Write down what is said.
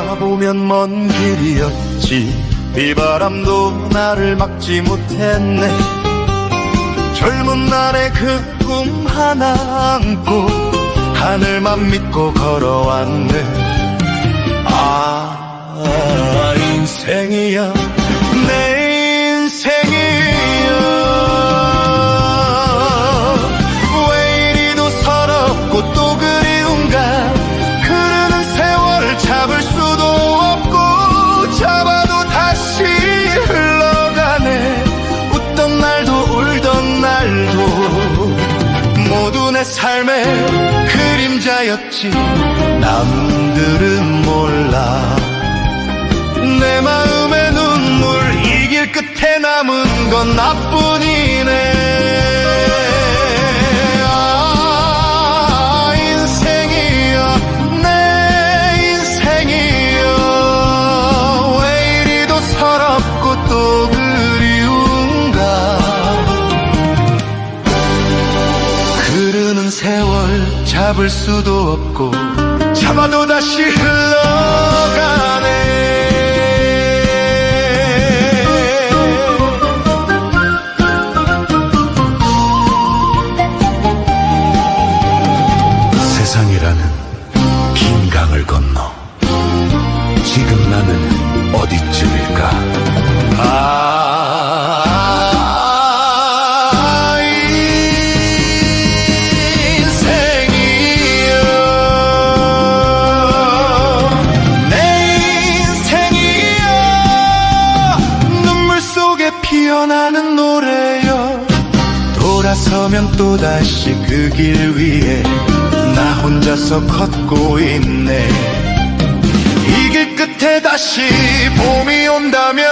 돌아보면 먼 길이었지. 비바람도 나를 막지 못했네. 젊은 날의 그 꿈 하나 안고 하늘만 믿고 걸어왔네. 아 인생이야 내 삶의 그림자였지. 남들은 몰라. 내 마음의 눈물 이길 끝에 남은 건 나뿐이 잡을 수도 없고 잡아도 다시 흘러가네. 세상이라는 긴 강을 건너 지금 나는 어디쯤일까? 아 피어나는 노래여. 돌아서면 또다시 그 길 위에 나 혼자서 걷고 있네. 이 길 끝에 다시 봄이 온다면